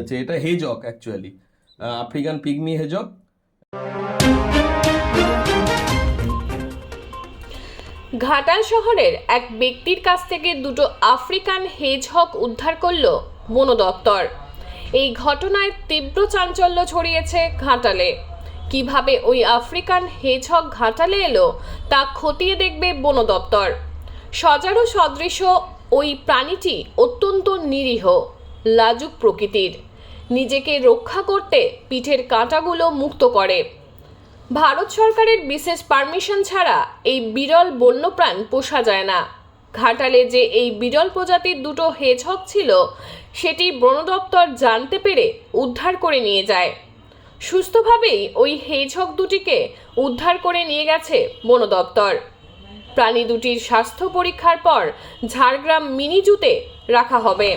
আছে এটা hedgehog actually African pygmy hedgehog. Ghatal শহরের এক ব্যক্তির কাছ থেকে দুটো আফ্রিকান হেজহক উদ্ধার করল বন দপ্তর। এই ঘটনায় তীব্র চাঞ্চল্য ছড়িয়েছে ঘাটালে। কীভাবে ওই আফ্রিকান হেজহক ঘাটালে এলো, তা খতিয়ে দেখবে বন দপ্তর। সজারু সদৃশ ওই প্রাণীটি অত্যন্ত নিরীহ। লাজুক প্রকৃতির। নিজেকে রক্ষা করতে পিঠের কাঁটাগুলো মুক্ত করে। ভারত সরকারের বিশেষ পারমিশন ছাড়া এই বিরল বন্যপ্রাণ পোষা যায় না। ঘাটালে যে এই বিরল প্রজাতির দুটো হেজহক ছিল, সেটি বন দপ্তর জানতে পেরে উদ্ধার করে নিয়ে যায়। সুস্থভাবেই ওই হেজহক দুটিকে উদ্ধার করে নিয়ে গেছে বন দপ্তর। প্রাণী দুটির স্বাস্থ্য পরীক্ষার পর ঝাড়গ্রাম মিনি জুতে রাখা হবে।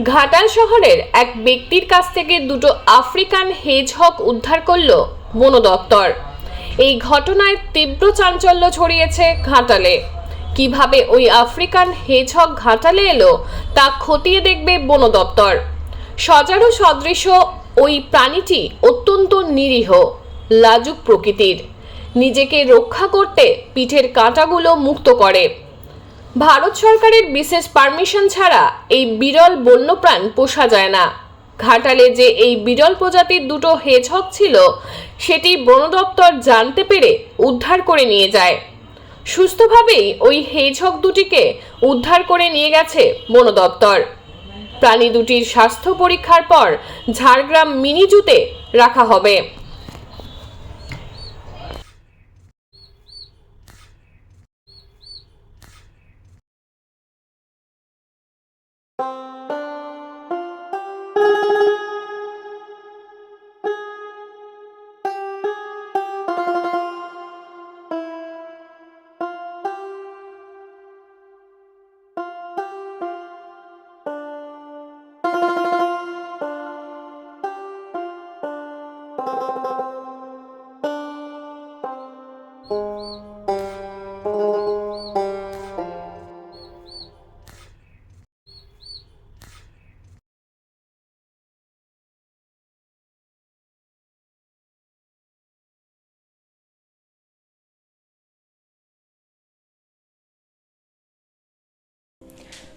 ঘাটাল শহরের এক ব্যক্তির কাছ থেকে দুটো আফ্রিকান হেজহক উদ্ধার করল বন দপ্তর। এই ঘটনায় তীব্র চাঞ্চল্য ছড়িয়েছে ঘাটালে। কীভাবে ওই আফ্রিকান হেজহক ঘাটালে এলো তা খতিয়ে দেখবে বন দপ্তর। সজারু সদৃশ ওই প্রাণীটি অত্যন্ত নিরীহ, লাজুক প্রকৃতির। নিজেকে রক্ষা করতে পিঠের কাঁটাগুলো মুক্ত করে। ভারত সরকারের বিশেষ পারমিশন ছাড়া এই বিরল বন্যপ্রাণ পোষা যায় না। ঘাটালে যে এই বিরল প্রজাতির দুটো হেজহক ছিল, সেটি বন দপ্তর জানতে পেরে উদ্ধার করে নিয়ে যায়। সুস্থভাবেই ওই হেজহক দুটিকে উদ্ধার করে নিয়ে গেছে বন দপ্তর। প্রাণী দুটির স্বাস্থ্য পরীক্ষার পর ঝাড়গ্রাম মিনিজুতে রাখা হবে।